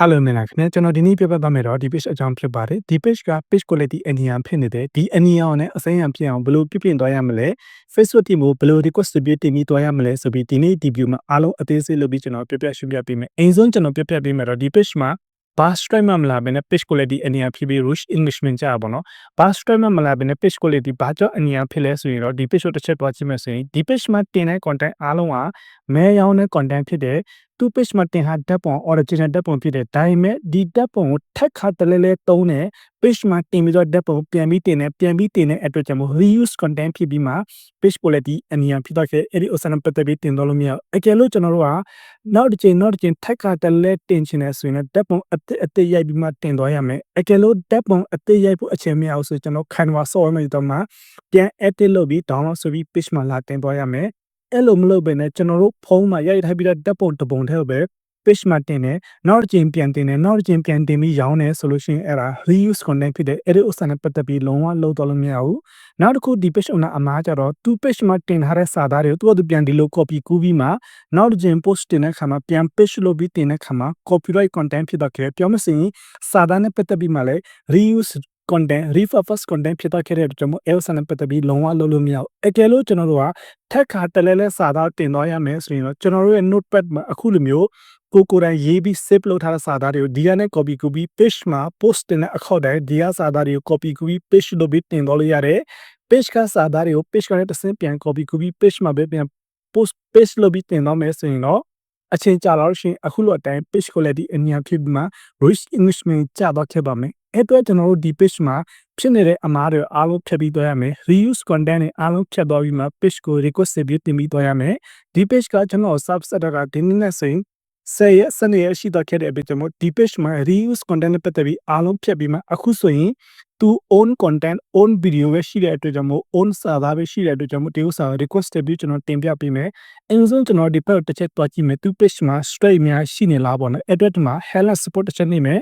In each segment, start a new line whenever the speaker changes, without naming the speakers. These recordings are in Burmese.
Hello မင်္ဂလာခင်ဗျာကျွန်တော်ဒီနေ့ပြပြသွားမယ်တော့ဒီ page အကြောင်းဖြစ်ပါတယ်ဒီ page က page quality အနီယံဖြစ်နေတယ်ဒီအနီယံနဲ့အစိမ်းရံဖြစ်အောင်ဘယ်လိုပြပြင်သွားရမလဲ Facebook team ကိုဘယ်လို request တွေတင်ပြီးသွားရမလဲဆိုပြီးဒီနေ့ဒီ view မှာအားလုံးအသေးစိတ်လုပ်ပြီးကျွန်တော်ပြပြရှင်းပြပေးမယ်အိမ်ဆုံးကျွန်တော်ပြပြပေးမယ်တော့ဒီ page မှာ bar stripe မှာမလာဘဲနဲ့ page quality အနီယံဖြစ်ပြီး rush englishment ကြာပါတော့ bar stripe မှာမလာဘဲနဲ့ page quality ဘာကြောင့်အနီယံဖြစ်လဲဆိုရင်တော့ဒီ page ကိုတစ်ချက်တွားကြည့်မယ်ဆိုရင်ဒီ page မှာတင်တဲ့ content အားလုံးကမဲရောင်းတဲ့ content ဖြစ်တယ်သူ page မှာတင်ဟာဓာတ်ပုံ original ဓာတ်ပုံဖြစ်တယ်ဒါပေမဲ့ဒီဓာတ်ပုံကိုထက်ခါတလဲလဲတုံးတယ် page မှာတင်ပြီးတော့ဓာတ်ပုံပြန်ပြီးတင်တယ်ပြန်ပြီးတင်တဲ့အတွက်ကြောင့်မို့ reuse content ဖြစ်ပြီးမှ page quality အနီယံဖြစ်တော့ခဲ့အဲ့ဒီဥစ္စာနဲ့ပတ်သက်ပြီးတင်တော့လို့မရဘူးအကယ်လို့ကျွန်တော်တို့ကနောက်တစ်ချိန်နောက်တစ်ချိန်ထက်ခါတလဲတင်ချင်တယ်ဆိုရင်ဓာတ်ပုံအသစ်အသစ်ရိုက်ပြီးမှတင်သွားရမယ်အကယ်လို့ဓာတ်ပုံအသစ်ရိုက်ဖို့အချိန်မရဘူးဆိုကျွန်တော် Canva software မှာတော့မှပြန် edit လုပ်ပြီး download ဆိုပြီး page မှာလာတင်သွားရမယ် အဲ့လိုမလုပ်ဘဲနဲ့ကျွန်တော်တို့ဖုန်းမှာရိုက်ထားပြီးတော့ဓာတ်ပုံတစ်ပုံတည်းပဲ page မှာတင်တယ်နောက်တစ်ချိန်ပြန်တင်တယ်နောက်တစ်ချိန်ပြန်တင်ပြီးရောင်းတယ်ဆိုလို့ရှိရင်အဲ့ဒါ reuse content ဖြစ်တယ်အဲ့ဒီဥစ္စာနဲ့ပတ်သက်ပြီးလုံးဝလုံးတော့လို့မရဘူးနောက်တစ်ခုဒီ page owner အမားကြတော့သူ page မှာတင်ထားတဲ့စာသားတွေကိုသူ့အတူပြန်ဒီလို copy ကူးပြီးမှနောက်တစ်ချိန် post တင်တဲ့ခါမှာပြန် page လုပ်ပြီးတင်တဲ့ခါမှာ copyright content ဖြစ်တော့ခဲ့ပြောမစင်စာသားနဲ့ပတ်သက်ပြီးမှလည်း reuse content repurpose content ဖြစ်တော့ခဲ့တဲ့အတွက်ကြောင့်မို့ else နဲ့ပတ်သက်ပြီးလုံးဝလုံးလို့မရဘူးအကယ်လို့ကျွန်တော်တို့ကထက်ခါတလဲလဲစာသားတင်သွားရမယ်ဆိုရင်တော့ကျွန်တော်တို့ရဲ့ notepad မှာအခုလိုမျိုးကိုကိုယ်တိုင်ရေးပြီး save လုပ်ထားတဲ့စာသားတွေကိုဒီကနေ copy ကူပြီး page မှာ post တင်တဲ့အခေါက်တိုင်းဒီကစာသားတွေကို copy ကူပြီး page လုပ်ပြီးတင်သွားလို့ရတယ် page ကစာသားတွေကို page ကနေတစ်ဆင့်ပြန် copy ကူပြီး page မှာပဲပြန် post page လုပ်ပြီးတင်သွားမယ်ဆိုရင်တော့အချိန်ကြာတော့ရှင်အခုလိုအတိုင်း page quality အများဖြစ်ပြီးမှ rich englishment ကြာတော့ခဲ့ပါမယ် အဲ့အတွက်ကျွန်တော်တို့ဒီ page မှာဖြစ်နေတဲ့အမားတွေအားလုံးဖြတ်ပြီးသွားရမယ် reuse content တွေအားလုံးဖြတ်သွားပြီးမှ page ကို request ပြီးတင်ပြီးသွားရမယ်ဒီ page ကကျွန်တော် subset ကဒီနေ့နဲ့ဆိုရင်ဆယ်ရက်စနေရက်ရှိတော့ခဲ့တဲ့အပြင်ကျွန်တော်ဒီ page မှာ reuse content နဲ့ပတ်သက်ပြီးအားလုံးဖြတ်ပြီးမှအခုဆိုရင်သူ own content own video ပဲရှိတဲ့အတွက်ကြောင့်မို့ own server ပဲရှိတဲ့အတွက်ကြောင့်မို့ဒီဥစ္စာ request ပြီးကျွန်တော်တင်ပြပေးမယ်အရင်ဆုံးကျွန်တော်ဒီဘက်တစ်ချက်တွားကြည့်မယ်သူ page မှာ straight များရှိနေလားပေါ့နော်အဲ့အတွက်ဒီမှာ hello support တစ်ချက်နေမယ်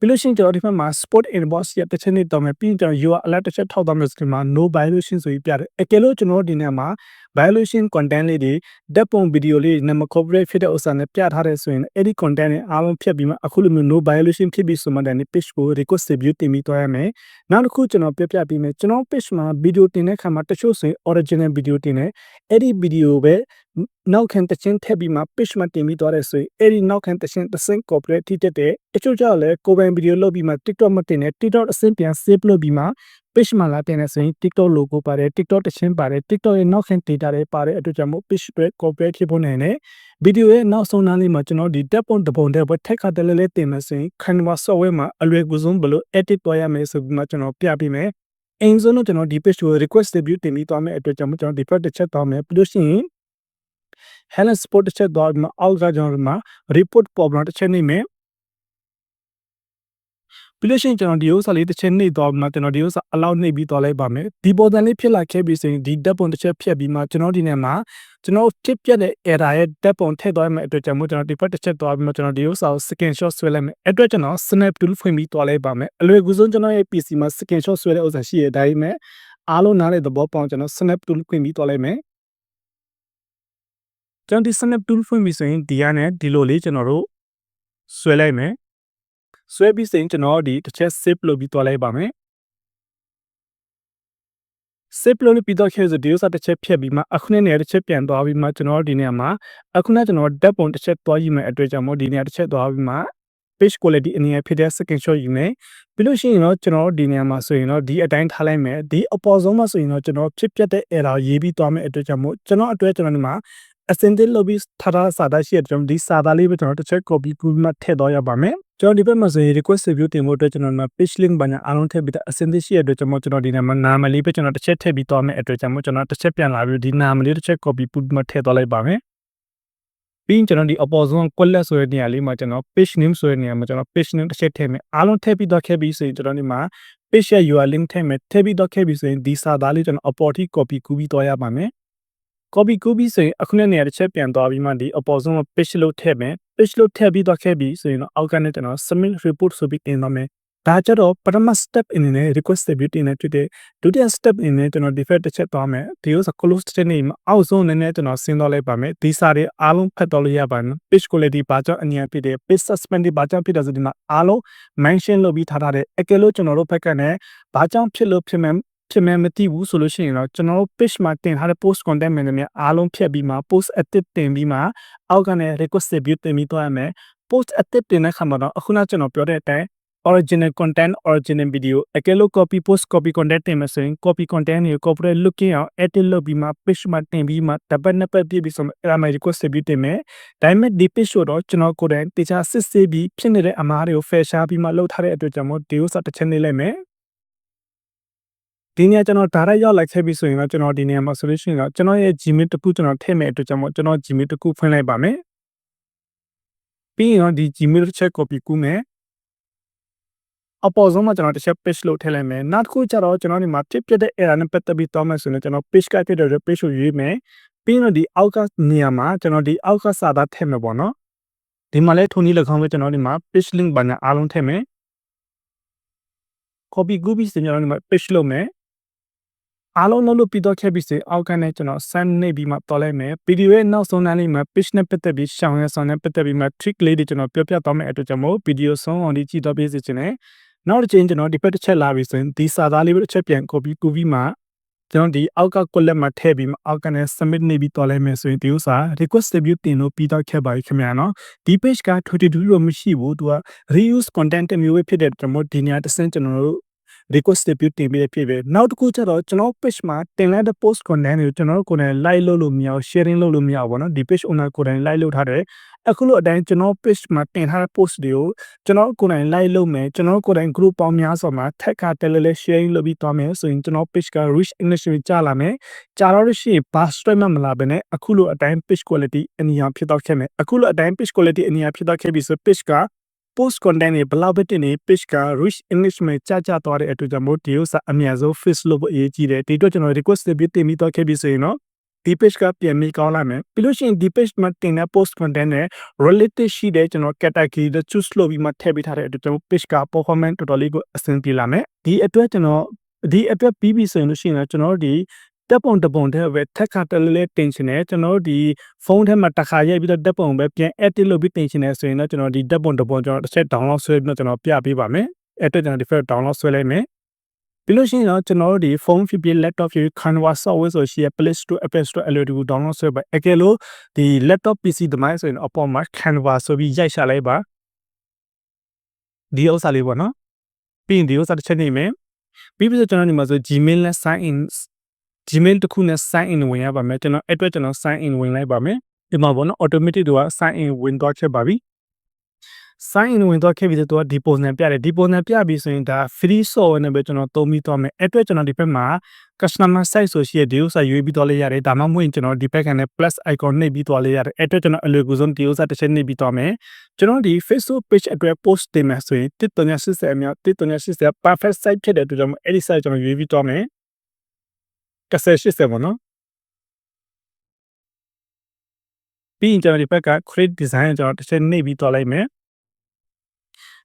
ပြီးလို့ရှိရင်ကျွန်တော်ဒီဘက်မှာ sport inbox ရတစ်ချက်နေတော့မယ်ပြီးရင်ကျွန်တော် UR alert တစ်ချက်ထောက်သွားမယ်ဆိုဒီမှာ no violation ဆိုပြီးပြတယ်အကယ်လို့ကျွန်တော်ဒီနေ့မှာ violation content လေးတွေဓာတ်ပုံဗီဒီယိုလေးနမ copyright ဖြစ်တဲ့ဥစ္စာနဲ့ပြထားတဲ့ဆိုရင်အဲ့ဒီ content တွေအားလုံးဖြတ်ပြီးမှအခုလိုမျိုး no violation ဖြစ်ပြီးဆိုမှတည်း page ကို request review တင်ပြီးသွားရမယ်နောက်တစ်ခုကျွန်တော်ပြပြပေးမယ်ကျွန်တော် page မှာဗီဒီယိုတင်တဲ့ခါမှာတချို့ဆိုရင် original video တင်တယ်အဲ့ဒီဗီဒီယိုပဲနောက်ခံတချင်းထည့်ပြီးမှ page မှာတင်ပြီးသွားတယ်ဆိုရင်အဲ့ဒီနောက်ခံတချင်းတစ်ဆင့် copyright ထိတက်တယ်အချို့ကြောင့်လည်းကိုယ်ပိုင်ဗီဒီယိုလုပ်ပြီးမှ TikTok မှာတင်တယ် TikTok အဆင့်ပြန် save လုပ်ပြီးမှ page မှာလာတင်နေဆိုရင် TikTok logo ပါတယ် TikTok တချင်းပါတယ် TikTok ရဲ့နောက်ခံ data တွေပါတယ်အတွက်ကြောင့်မို့ page တွေ copyright ဖြစ်ဖို့နိုင်တယ်ဗီဒီယိုရဲ့နောက်ဆုံးနားလေးမှာကျွန်တော်ဒီတက်ပုံတပုံတဲ့ဘက်ထက်ခါတလဲလဲတင်မယ်ဆိုရင် Canva software မှာအလွယ်ကူဆုံးဘယ်လို edit သွားရမယ်ဆိုပြီးမှကျွန်တော်ပြပေးမယ်အင်းဆုံးတော့ကျွန်တော်ဒီ page ကို request review တင်ပြီးသွားမယ်အတွက်ကြောင့်ကျွန်တော်ဒီ part တစ်ချက်သွားမယ်ပြီးလို့ရှိရင် Helen Sport တစ်ချက်သွားပြီးမှအောက်ကကျွန်တော်ဒီမှာ report problem တစ်ချက်နေမယ် ပြီးလို့ရှိရင်ကျွန်တော်ဒီဥစ္စာလေးတစ်ချက်နှိပ်သွားပြီးမှကျွန်တော်ဒီဥစ္စာအလောက်နှိပ်ပြီးသွားလိုက်ပါမယ်ဒီပေါ်တန်လေးဖြစ်လာခဲ့ပြီးဆိုရင်ဒီဓာတ်ပုံတစ်ချက်ဖြတ်ပြီးမှကျွန်တော်ဒီနေ့မှာကျွန်တော်ဖြစ်ပြတဲ့ error ရဲ့ဓာတ်ပုံထည့်သွားမယ့်အတွက်ကြောင့်မို့ကျွန်တော်ဒီဘက်တစ်ချက်သွားပြီးမှကျွန်တော်ဒီဥစ္စာကို screenshot ဆွဲလိုက်မယ်အဲ့အတွက်ကျွန်တော် snap tool ဖွင့်ပြီးသွားလိုက်ပါမယ်အလွယ်ကူဆုံးကျွန်တော်ရဲ့ PC မှာ screenshot ဆွဲတဲ့ဥစ္စာရှိရတဲ့အတိုင်းပဲအားလုံးနားတဲ့သဘောပေါက်ကျွန်တော် snap tool ဖွင့်ပြီးသွားလိုက်မယ်ကျွန်တော်ဒီ snap tool ဖွင့်ပြီးဆိုရင်ဒီကနေဒီလိုလေးကျွန်တော်တို့ဆွဲလိုက်မယ် ဆွဲပြီးစင်ကျွန်တော်ဒီတစ်ချက် save လုပ်ပြီးသွားလိုက်ပါမယ် save လုပ်ပြီးတော့ခဲဆိုဒီဥစားတစ်ချက်ဖြတ်ပြီးမှအခုနဲ့နေရာတစ်ချက်ပြန်သွားပြီးမှကျွန်တော်ဒီနေရာမှာအခုနဲ့ကျွန်တော်ဓာတ်ပုံတစ်ချက်သွားယူမယ်အတွက်ကြောင့်မို့ဒီနေရာတစ်ချက်သွားပြီးမှ page quality အနေနဲ့ဖြစ်တဲ့ screenshot ယူမယ်ပြီးလို့ရှိရင်တော့ကျွန်တော်ဒီနေရာမှာဆိုရင်တော့ဒီအတိုင်းထားလိုက်မယ်ဒီအပေါ်ဆုံးမှာဆိုရင်တော့ကျွန်တော်ဖြစ်ပျက်တဲ့ error ရေးပြီးသွားမယ်အတွက်ကြောင့်မို့ကျွန်တော်အတွက်ကျွန်တော်ဒီမှာအစင်တစ်လုပ်ပြီးထားတာစာသားရှိတဲ့ကျွန်တော်ဒီစာသားလေးပဲကျွန်တော်တစ်ချက် copy ကူပြီးမှထည့်တော့ရပါမယ် ကျွန်တော်ဒီဘက်မှာဆိုရင် request review တင်ဖို့အတွက်ကျွန်တော်ဒီမှာ page link ဘာညာအားလုံးထည့်ပြီးသားအစင်တစ်ရှိတဲ့အတွက်ကျွန်တော်ကျွန်တော်ဒီနေ့မှာနာမလေးပဲကျွန်တော်တစ်ချက်ထည့်ပြီးသွားမယ်အတွက်ကျွန်တော်ကျွန်တော်တစ်ချက်ပြန်လာပြီးဒီနာမလေးတစ်ချက် copy ပူပြီးမှထည့်သွားလိုက်ပါမယ်ပြီးရင်ကျွန်တော်ဒီအပေါ်ဆုံး quality ဆိုတဲ့နေရာလေးမှာကျွန်တော် page name ဆိုတဲ့နေရာမှာကျွန်တော် page name တစ်ချက်ထည့်မယ်အားလုံးထည့်ပြီးတော့ခဲ့ပြီးဆိုရင်ကျွန်တော်ဒီမှာ page ရဲ့ URL link ထည့်မယ်ထည့်ပြီးတော့ခဲ့ပြီးဆိုရင်ဒီစာသားလေးကျွန်တော်အပေါ်ထိ copy ကူးပြီးသွားရပါမယ် copy ကူးပြီးဆိုရင်အခုနဲ့နေရာတစ်ချက်ပြန်သွားပြီးမှဒီအပေါ်ဆုံးမှာ page လို့ထည့်မယ် page လို့ထည့်ပြီးတော့ခဲ့ပြီးဆိုရင်တော့အောက်ကနေကျွန်တော် submit report ဆိုပြီးတင်သွားမယ်ဒါကြတော့ပထမ step အနေနဲ့ request stability နဲ့ဖြစ်တဲ့ဒုတိယ step အနေနဲ့ကျွန်တော် default တစ်ချက်သွားမယ်ဒီဥစ္စာ close တစ်နေမှာအောက်ဆုံးအနေနဲ့ကျွန်တော်ဆင်းသွားလိုက်ပါမယ်ဒီစာတွေအားလုံးဖတ်တော့လို့ရပါမယ် page quality ဘာကြောင့်အញ្ញံဖြစ်တယ် page suspend ဘာကြောင့်ဖြစ်တယ်ဆိုဒီမှာအားလုံး mention လုပ်ပြီးထားထားတယ်အကယ်လို့ကျွန်တော်တို့ဘက်ကနဲ့ဘာကြောင့်ဖြစ်လို့ဖြစ်မယ် ဖြစ်မယ်မသိဘူးဆိုလို့ရှိရင်တော့ကျွန်တော်တို့ page မှာတင်ထားတဲ့ post content တွေများအားလုံးဖြတ်ပြီးမှ post active တင်ပြီးမှအောက်ကနေ request view တင်ပြီးသွားရမယ် post active တင်တဲ့ခါမှာတော့အခုနကျွန်တော်ပြောတဲ့အတိုင်း original content original video အကယ်လို့ copy post copy content တင်မယ်ဆိုရင် copy content တွေကို corporate looking အောင် edit လုပ်ပြီးမှ page မှာတင်ပြီးမှတပတ်နှစ်ပတ်ပြည့်ပြီးဆိုမှအဲ့ဒါမှ request ပြီးတင်မယ်ဒါပေမဲ့ဒီ page ဆိုတော့ကျွန်တော်ကိုယ်တိုင်တခြားစစ်ဆေးပြီးဖြစ်နေတဲ့အမားတွေကို fair share ပြီးမှလုပ်ထားတဲ့အတွက်ကြောင့်မို့ဒီဥစ္စာတစ်ချက်နေလိုက်မယ် ဒီနေ့ကျွန်တော် direct ရောက်လိုက်ခဲ့ပြီဆိုရင်တော့ကျွန်တော်ဒီနေရာမှာ solution ကကျွန်တော်ရဲ့ Gmail တခုကျွန်တော်ထည့်မဲ့အတွက်ကြောင့်မို့ကျွန်တော် Gmail တခုဖွင့်လိုက်ပါမယ်ပြီးရင်တော့ဒီ Gmail တစ်ချက် copy ကူးမယ်အပေါ်ဆုံးမှာကျွန်တော်တစ်ချက် page လို့ထည့်လိုက်မယ်နောက်တစ်ခုကျတော့ကျွန်တော်ဒီမှာဖြစ်ဖြစ်တဲ့ error နဲ့ပတ်သက်ပြီးတောင်းမယ်ဆိုရင်ကျွန်တော် page ကဖြစ်တဲ့ page ကိုရွေးမယ်ပြီးတော့ဒီအောက်ကနေရာမှာကျွန်တော်ဒီအောက်ကစာသားထည့်မယ်ပေါ့နော်ဒီမှာလဲထုံနည်း၎င်းပဲကျွန်တော်ဒီမှာ page link ဘာညာအားလုံးထည့်မယ် copy ကူးပြီးကျွန်တော်ဒီမှာ page လုပ်မယ် အားလုံးလုံးလို့ပြီးတော့ခဲ့ပြီဆိုအောက်ကနေကျွန်တော် send နေပြီးမှတော်လိုက်မယ်ဗီဒီယိုရဲ့နောက်ဆုံးတိုင်းလေးမှာ page နဲ့ပတ်သက်ပြီးရှောင်းရဆောင်နဲ့ပတ်သက်ပြီးမှ trick လေးတွေကျွန်တော်ပြောပြသွားမယ်အတွက်ကြောင့်မို့ဗီဒီယိုဆုံးအောင်ဒီကြည့်တော့ပေးစီခြင်းနဲ့နောက်တစ်ချိန်ကျွန်တော်ဒီဘက်တစ်ချက်လာပြီဆိုရင်ဒီစာသားလေးပဲတစ်ချက်ပြန် copy ကူပြီးမှကျွန်တော်ဒီအောက်က collet မှာထည့်ပြီးမှအောက်ကနေ submit နေပြီးတော်လိုက်မယ်ဆိုရင်ဒီဥစ္စာ request review တင်လို့ပြီးတော့ခဲ့ပါပြီခင်ဗျာနော်ဒီ page က22လို့မရှိဘူးသူက reuse content မျိုးပဲဖြစ်တဲ့ကျွန်တော်ဒီနေရာတစ်ဆင့်ကျွန်တော်တို့ request တွေတင်ပေးဖြစ်ပဲနောက်တစ်ခုကျတော့ကျွန်တော် page မှာတင်လိုက်တဲ့ post content တွေကိုကျွန်တော်တို့ကိုယ်တိုင် like လုပ်လို့မရဘူး sharing လုပ်လို့မရဘူးပေါ့နော်ဒီ page owner ကိုယ်တိုင် like လုပ်ထားတယ်အခုလိုအတိုင်းကျွန်တော် page မှာတင်ထားတဲ့ post တွေကိုကျွန်တော်ကိုယ်တိုင် like လုပ်မယ်ကျွန်တော်ကိုယ်တိုင် group ပေါင်းများစွာမှာ tag ကတယ်လဲလဲ sharing လုပ်ပြီးသွားမယ်ဆိုရင်ကျွန်တော် page က reach english ကိုကြာလာမယ်ကြာတော့လို့ရှိရင် bar straight မှမလာဘဲနဲ့အခုလိုအတိုင်း page quality အနည်းအောင်ဖြစ်တော့ခဲ့မယ်အခုလိုအတိုင်း page quality အနည်းအောင်ဖြစ်တော့ခဲ့ပြီဆို page က post content တွေဘလောက်ပဲတင်နေ page က reach english မှာကြာကြာသွားတဲ့အတွက်ကြောင့်မို့ဒီဥစ္စာအများဆုံး face လို့အရေးကြီးတယ်ဒီအတွက်ကျွန်တော် request တွေတင်ပြီးတော့ခဲ့ပြီဆိုရင်တော့ဒီ page ကပြန်ပြီးကောင်းလာမယ်ပြီးလို့ရှိရင်ဒီ page မှာတင်တဲ့ post content နဲ့ related ရှိတဲ့ကျွန်တော် category တွေ choose လုပ်ပြီးမှထည့်ပေးထားတဲ့အတွက်ကျွန်တော် page က performance တော်တော်လေးကိုအဆင်ပြေလာမယ်ဒီအတွက်ကျွန်တော်ဒီအတွက်ပြီးပြီဆိုရင်လို့ရှိရင်ကျွန်တော်တို့ဒီ တက်ပုံတပုံတဲ့ပဲထက်ခါတလဲလဲတင်ချင်တယ်ကျွန်တော်တို့ဒီဖုန်းထဲမှာတစ်ခါရိုက်ပြီးတော့တက်ပုံပဲပြန် edit လုပ်ပြီးတင်ချင်တယ်ဆိုရင်တော့ကျွန်တော်ဒီတက်ပုံတပုံကျွန်တော်တစ်ချက် download ဆွဲပြီးတော့ကျွန်တော်ပြပေးပါမယ်အဲ့အတွက်ကျွန်တော်ဒီ file download ဆွဲလိုက်မယ်ပြီးလို့ရှိရင်တော့ကျွန်တော်တို့ဒီဖုန်းဖြစ်ဖြစ် laptop ဖြစ်ဖြစ် Canva software ဆိုရှိရ Play Store Apple Store အလွယ်တကူ download ဆွဲပါအကယ်လို့ဒီ laptop PC သမိုင်းဆိုရင်အပေါ်မှာ Canva ဆိုပြီးရိုက်ရှာလိုက်ပါဒီဥစ္စာလေးပေါ့နော်ပြီးရင်ဒီဥစ္စာတစ်ချက်နေမယ်ပြီးပြီးတော့ကျွန်တော်ဒီမှာဆို Gmail နဲ့ sign in Gmail တစ်ခုနဲ့ sign in ဝင်ရပါမယ်ကျွန်တော်အဲ့အတွက်ကျွန်တော် sign in ဝင်လိုက်ပါမယ်ဒီမှာပေါ့နော် automatic တို့က sign in ဝင်တော့ချက်ပါပြီ sign in ဝင်တော့ခဲ့ပြီးတော့ deposit ပြတယ် deposit ပြပြီးဆိုရင်ဒါ free software နဲ့ပဲကျွန်တော်သုံးပြီးသွားမယ်အဲ့အတွက်ကျွန်တော်ဒီဘက်မှာ customer site ဆိုရှိရဒီဥစ္စာရွေးပြီးသွားလေးရတယ်ဒါမှမဟုတ်ရင်ကျွန်တော်ဒီဘက်ကနေ plus icon နှိပ်ပြီးသွားလေးရတယ်အဲ့အတွက်ကျွန်တော်အလွယ်ကူဆုံးဒီဥစ္စာတစ်ချက်နှိပ်ပြီးသွားမယ်ကျွန်တော်ဒီ Facebook page အတွက် post တင်မယ်ဆိုရင်1380အမြောက်1380 perfect site ဖြစ်တဲ့အတွက်ကျွန်တော်အဲ့ဒီ site ကျွန်တော်ရွေးပြီးသွားမယ် 9080ပေါ့နော်ပြီးရင်ကျွန်တော်ဒီဘက်က create design ကျွန်တော်တစ်ချက်နှိပ်ပြီးသွားလိုက်မယ်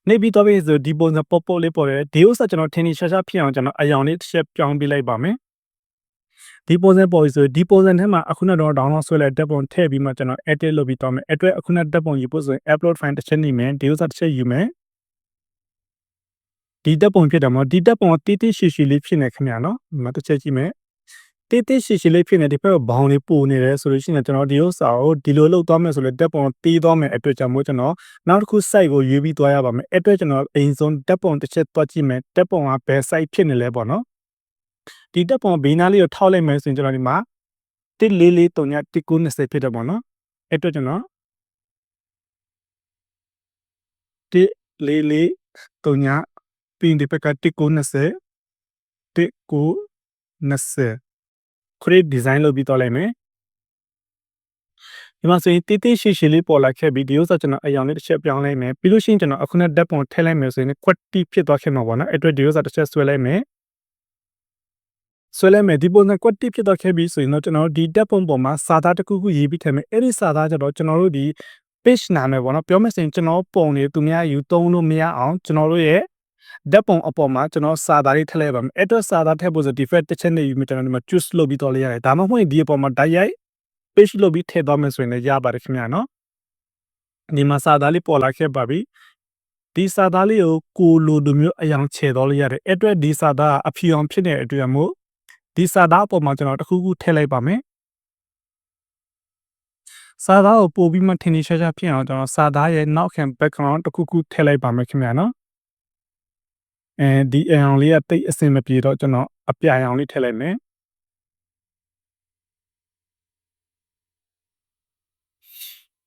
နေပြီးတော့ပြီဆိုဒီပုံစံပေါ်ပေါ်လေးပေါ်တယ်ဒီဥစ္စာကျွန်တော်ထင်ထင်ရှားရှားဖြစ်အောင်ကျွန်တော်အယောင်လေးတစ်ချက်ပြောင်းပေးလိုက်ပါမယ်ဒီပုံစံပေါ်ပြီဆိုဒီပုံစံထဲမှာအခုနောက်တော့ download ဆွဲလိုက်တက်ပုံထည့်ပြီးမှကျွန်တော် edit လုပ်ပြီးတော့မယ်အတွက်အခုနောက်တက်ပုံယူဖို့ဆိုရင် upload file တစ်ချက်နေမယ်ဒီဥစ္စာတစ်ချက်ယူမယ်ဒီတက်ပုံဖြစ်တယ်မဟုတ်ဒီတက်ပုံတီးတီးရှည်ရှည်လေးဖြစ်နေခင်ဗျာနော်ဒီမှာတစ်ချက်ကြည့်မယ် တေးသေးရှည်ရှည်လေးဖြစ်နေဒီဘက်ဘောင်လေးပိုနေတယ်ဆိုလို့ရှိရင်ကျွန်တော်ဒီဥစ္စာကိုဒီလိုလုပ်သွားမယ်ဆိုလေတက်ပုံတီးသွားမယ်အတွက်ကြောင့်မို့ကျွန်တော်နောက်တစ်ခု site ကိုရွေးပြီးသွားရပါမယ်အဲ့အတွက်ကျွန်တော်အရင်ဆုံးတက်ပုံတစ်ချက်တွက်ကြည့်မယ်တက်ပုံကဘယ် site ဖြစ်နေလဲပေါ့နော်ဒီတက်ပုံဘေးနားလေးကိုထောက်လိုက်မယ်ဆိုရင်ကျွန်တော်ဒီမှာ1443 1920ဖြစ်တယ်ပေါ့နော်အဲ့အတွက်ကျွန်တော်1443ပြီးဒီဘက်က1920 1920 create design လုပ်ပြီးတော့လိုက်မယ်ဒီမှာဆိုရင်တေးသေးရှည်ရှည်လေးပေါ်လာခဲ့ပြီးဒီဥစ္စာကျွန်တော်အယောင်လေးတစ်ချက်ပြောင်းလိုက်မယ်ပြီးလို့ရှိရင်ကျွန်တော်အခုနဲ့ဓာတ်ပုံထည့်လိုက်မယ်ဆိုရင် quality ဖြစ်သွားခဲ့မှာပေါ့နော်အဲ့အတွက်ဒီဥစ္စာတစ်ချက်ဆွဲလိုက်မယ်ဆွဲလိုက်မယ်ဒီပုံစံ quality ဖြစ်သွားခဲ့ပြီဆိုရင်တော့ကျွန်တော်တို့ဒီဓာတ်ပုံပေါ်မှာစာသားတစ်ခုခုရေးပြီးထည့်မယ်အဲ့ဒီစာသားကျတော့ကျွန်တော်တို့ဒီ page နာမည်ပေါ့နော်ပြောမယ်ဆိုရင်ကျွန်တော်ပုံတွေသူများယူသုံးလို့မရအောင်ကျွန်တော်တို့ရဲ့ ဓာတ်ပုံအပေါ်မှာကျွန်တော်စာသားလေးထည့်လိုက်ပါမယ်အဲ့တော့စာသားထည့်ဖို့ဆို default တစ်ချက်နေပြီးမှကျွန်တော်ဒီမှာ choose လုပ်ပြီးတော့လေးရတယ်ဒါမှမဟုတ်ရင်ဒီအပေါ်မှာ direct page လုပ်ပြီးထည့်သွားမယ်ဆိုရင်လည်းရပါတယ်ခင်ဗျာနော်ဒီမှာစာသားလေးပေါ်လာခဲ့ပါပြီဒီစာသားလေးကိုကိုလိုလိုမျိုးအယောင်ချဲတော့လေးရတယ်အဲ့အတွက်ဒီစာသားအဖြူအောင်ဖြစ်နေတဲ့အတွက်မို့ဒီစာသားအပေါ်မှာကျွန်တော်တစ်ခုခုထည့်လိုက်ပါမယ်စာသားကိုပို့ပြီးမှထင်ထင်ရှားရှားဖြစ်အောင်ကျွန်တော်စာသားရဲ့နောက်ခံ background တစ်ခုခုထည့်လိုက်ပါမယ်ခင်ဗျာနော် အဲဒီအအောင်လေးကတိတ်အဆင်မပြေတော့ကျွန်တော်အပြာရောင်လေးထည့်လိုက်မယ်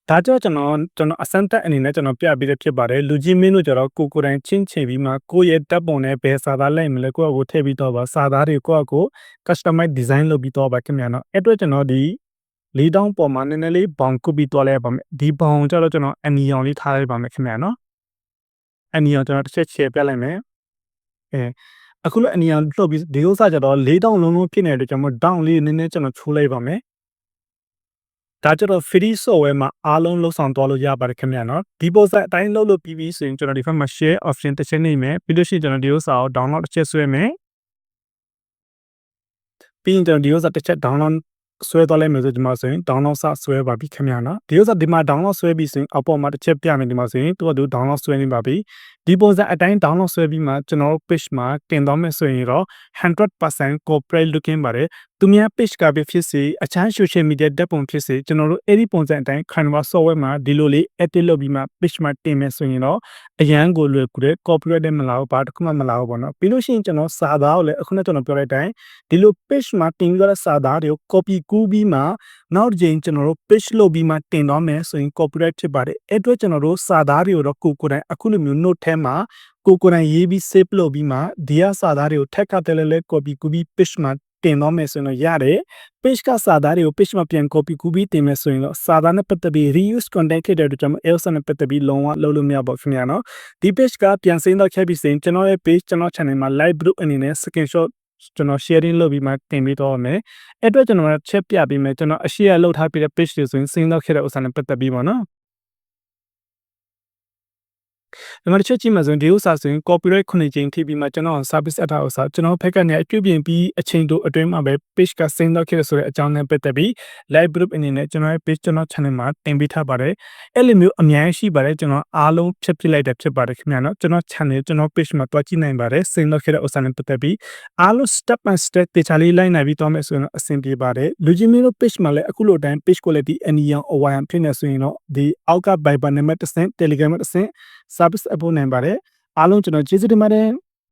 ဒါကြောင့်ကျွန်တော်ကျွန်တော်အစမ်းတက်အနေနဲ့ကျွန်တော်ပြပေးတဲ့ဖြစ်ပါတယ်လူကြီးမင်းတို့ကျတော့ကိုကိုတိုင်ချင်းချင်ပြီးမှကိုယ့်ရဲ့တပ်ပုံနဲ့ဘယ်စာသားလိုက်မလဲကိုယ့်အကိုထည့်ပြီးတော့ပါစာသားတွေကိုယ့်အကို customize design လုပ်ပြီးတော့ပါခင်ဗျာနော်အဲ့အတွက်ကျွန်တော်ဒီလေးတောင်းပေါ်မှာနည်းနည်းလေးဘောင်ကုပြီးသွားလိုက်ပါမယ်ဒီဘောင်ကျတော့ကျွန်တော်အနီရောင်လေးထားလိုက်ပါမယ်ခင်ဗျာနော်အနီရောင်ကျွန်တော်တစ်ချက်ချဲပြလိုက်မယ် အဲအခုလည်းအနီရောင်လှုပ်ပြီးဒီဥစ္စာကျတော့လေးတောင်းလုံးလုံးဖြစ်နေတဲ့အတွက်ကျွန်တော်ဒေါင်းလေးနည်းနည်းကျွန်တော်ချိုးလိုက်ပါမယ်ဒါကြတော့ free software မှာအားလုံးလုံးဆောင်သွားလို့ရပါတယ်ခင်ဗျာနော်ဒီပုံစံအတိုင်းလုပ်လို့ပြီးပြီဆိုရင်ကျွန်တော်ဒီဘက်မှာ share option တစ်ချက်နေမယ်ပြီးလို့ရှိရင်ကျွန်တော်ဒီဥစ္စာကို download တစ်ချက်ဆွဲမယ်ပြီးရင်ကျွန်တော်ဒီဥစ္စာတစ်ချက် download ဆွဲသွားလိုက်မယ်ဆိုဒီမှာဆိုရင် download စဆွဲပါပြီခင်ဗျာနော်ဒီဥစ္စာဒီမှာ download ဆွဲပြီးဆိုရင်အောက်ပေါ်မှာတစ်ချက်ပြမယ်ဒီမှာဆိုရင်သူကသူ download ဆွဲနေပါပြီဒီပုံစံအတိုင်း download ဆွဲပြီးမှကျွန်တော်တို့ page မှာတင်သွားမယ်ဆိုရင်တော့100% corporate looking ပါတယ်သူများ page ကပဲဖြစ်စေအခြား social media ဓာတ်ပုံဖြစ်စေကျွန်တော်တို့အဲ့ဒီပုံစံအတိုင်း Canva software မှာဒီလိုလေး edit လုပ်ပြီးမှ page မှာတင်မယ်ဆိုရင်တော့အရန်ကိုလွယ်ကူတဲ့ copyright နဲ့မလာဘူးဘာတစ်ခုမှမလာဘူးပေါ့နော်ပြီးလို့ရှိရင်ကျွန်တော်စာသားကိုလည်းအခုနကကျွန်တော်ပြောတဲ့အတိုင်းဒီလို page မှာတင်ပြီးတော့စာသားတွေကို copy ကူးပြီးမှနောက်တစ်ချိန်ကျွန်တော်တို့ page လုပ်ပြီးမှတင်သွားမယ်ဆိုရင် copyright ဖြစ်ပါတယ်အဲ့အတွက်ကျွန်တော်တို့စာသားတွေကိုတော့ကိုကိုယ်တိုင်အခုလိုမျိုး note ထဲမှာကိုကိုယ်တိုင်ရေးပြီး save လုပ်ပြီးမှဒီဟာစာသားတွေကိုထက်ကတည်းလဲလဲ copy ကူးပြီး page မှာတင်တော့မယ်ဆိုရင်တော့ရတယ် page ကစာသားတွေကို page မှာပြန် copy ကူးပြီးတင်မယ်ဆိုရင်တော့စာသားနဲ့ပတ်သက်ပြီး reuse content ဖြစ်တဲ့အတွက်ကြောင့် Elsa နဲ့ပတ်သက်ပြီးလုံးဝလုပ်လို့မရပါဘူးခင်ဗျာနော်ဒီ page ကပြန်စင်းတော့ခဲ့ပြီးစင်ကျွန်တော်ရဲ့ page ကျွန်တော် channel မှာ live group အနေနဲ့ screenshot ကျွန်တော် sharing လုပ်ပြီးမှတင်ပေးတော့မယ်အဲ့အတွက်ကျွန်တော်ချက်ပြပေးမယ်ကျွန်တော်အရှိရလောက်ထားပြတဲ့ page တွေဆိုရင်စင်းတော့ခဲ့တဲ့ဥစ္စာနဲ့ပတ်သက်ပြီးပါနော် ဒီမှာတစ်ချက်ကြည့်မှဆိုရင်ဒီဥစ္စာဆိုရင် copyright ခုနှစ်ကြိမ်ထိပြီးမှကျွန်တော် service အထောက်အစားကျွန်တော်ဖက်ကနေအပြုပြင်ပြီးအချိန်တိုအတွင်းမှာပဲ page ကဆင်းတော့ခဲ့ဆိုတဲ့အကြောင်းနဲ့ပတ်သက်ပြီး live group အနေနဲ့ကျွန်တော်ရဲ့ page ကျွန်တော် channel မှာတင်ပေးထားပါတယ်အဲ့လိုမျိုးအများကြီးရှိပါတယ်ကျွန်တော်အားလုံးဖြတ်ပြလိုက်တဲ့ဖြစ်ပါတယ်ခင်ဗျာနော်ကျွန်တော် channel ကျွန်တော် page မှာတွားကြည့်နိုင်ပါတယ်ဆင်းတော့ခဲ့တဲ့ဥစ္စာနဲ့ပတ်သက်ပြီးအားလုံး step by step တေချာလေးလိုက်နိုင်ပြီးတော့မယ်ဆိုရင်အဆင်ပြေပါတယ်လူကြီးမင်းတို့ page မှာလည်းအခုလိုတိုင်း page quality အနီရောင်အဝိုင်ဖြစ်နေဆိုရင်တော့ဒီအောက်က Viber နံပါတ်1 Telegram မှာ1 service အဖို့နိုင်ပါတယ်အားလုံးကျွန်တော်ကျေးဇူးတင်ပါတယ်